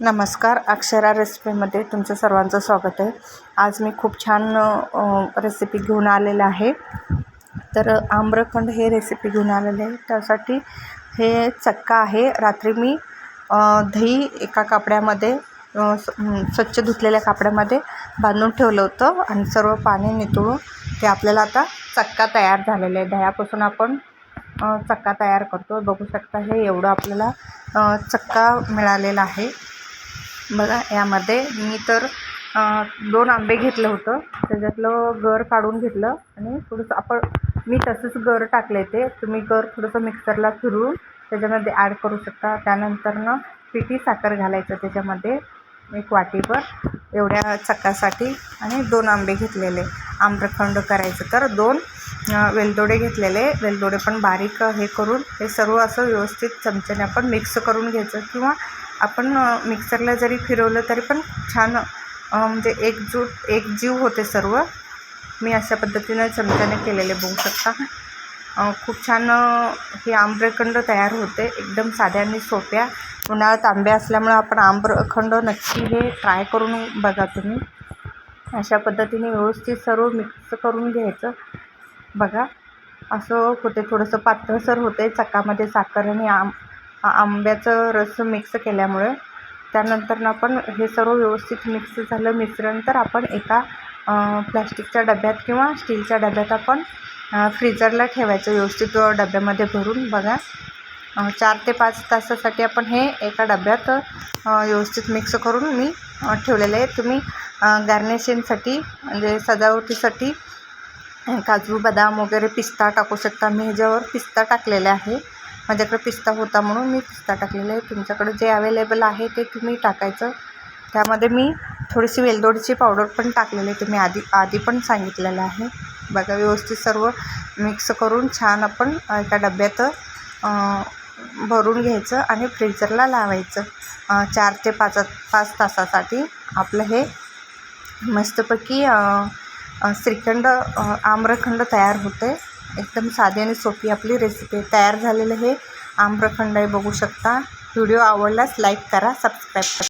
नमस्कार अक्षरा रेसिपीमध्ये तुमचं सर्वांचं स्वागत आहे. आज मी खूप छान रेसिपी घेऊन आलेलं आहे. तर आम्रखंड हे रेसिपी घेऊन आलेले आहे. त्यासाठी हे चक्का आहे. रात्री मी दही एका कापड्यामध्ये स्वच्छ धुतलेल्या कापड्यामध्ये बांधून ठेवलं होतं आणि सर्व पाणी नितळून ते आपल्याला आता चक्का तयार झालेलं आहे. दह्यापासून आपण चक्का तयार करतो बघू शकता हे एवढं आपल्याला चक्का मिळालेला आहे. बघा यामध्ये मी तर दोन आंबे घेतलं होतं. त्याच्यातलं गर काढून घेतलं आणि थोडंसं आपण मी तसंच गर टाकले ते. तुम्ही गर थोडंसं मिक्सरला फिरवून त्याच्यामध्ये ॲड करू शकता. त्यानंतरनं पिठी साखर घालायचं त्याच्यामध्ये. एक वाटीभर एवढ्या चकासाठी आणि दोन आंबे घेतलेले. आम्रखंड करायचं तर दोन वेलदोडे घेतलेले. वेलदोडे पण बारीक हे करून हे सर्व असं व्यवस्थित चमच्याने आपण मिक्स करून घ्यायचं किंवा आपण मिक्सरला जरी फिरवलं तरी पण छान म्हणजे एकजूट एकजीव होते सर्व. मी अशा पद्धतीनं चमच्याने केलेले बघू शकता. खूप छान हे आम्रखंड तयार होते. एकदम साध्या आणि सोप्या. उन्हाळ्यात आंबे असल्यामुळे आपण आम्रखंड नक्की हे ट्राय करून बघा तुम्ही. अशा पद्धतीने व्यवस्थित सर्व मिक्स करून घ्यायचं. बघा. असं होते थोडंसं पातळसर होते. चकामध्ये साखर आणि आम आंब्याचं रस मिक्स केल्यामुळे. त्यानंतर आपण हे सर्व व्यवस्थित मिक्स झालं मिश्रण तर आपण एका प्लॅस्टिकच्या डब्यात किंवा स्टीलच्या डब्यात आपण फ्रीजरला ठेवायचं. व्यवस्थित डब्यामध्ये भरून बघा. चार ते पाच तासासाठी आपण हे एका डब्यात व्यवस्थित मिक्स करून मी ठेवलेलं आहे. तुम्ही गार्निशिंगसाठी म्हणजे सजावटीसाठी काजू बदाम वगैरे पिस्ता टाकू शकता. मी ह्याच्यावर पिस्ता टाकलेला आहे. माझ्याकडे पिस्ता होता म्हणून मी पिस्ता टाकलेला आहे. तुमच्याकडे जे अवेलेबल आहे ते तुम्ही टाकायचं. त्यामध्ये मी थोडीशी वेलदोडीची पावडर पण टाकलेली आहे. तुम्ही आधी आधी पण सांगितलेलं आहे. बघा व्यवस्थित सर्व मिक्स करून छान आपण एका डब्यात भरून घ्यायचं आणि फ्रीजरला लावायचं. चार ते पाच पाच तासासाठी आपलं हे मस्तपैकी श्रीखंड आम्रखंड तयार होते एकदम साधी आणि सोपी आपली रेसिपी तयार झालेलं हे आम्रखंड आहे बघू शकता. व्हिडिओ आवडल्यास लाईक करा सबस्क्राईब करा.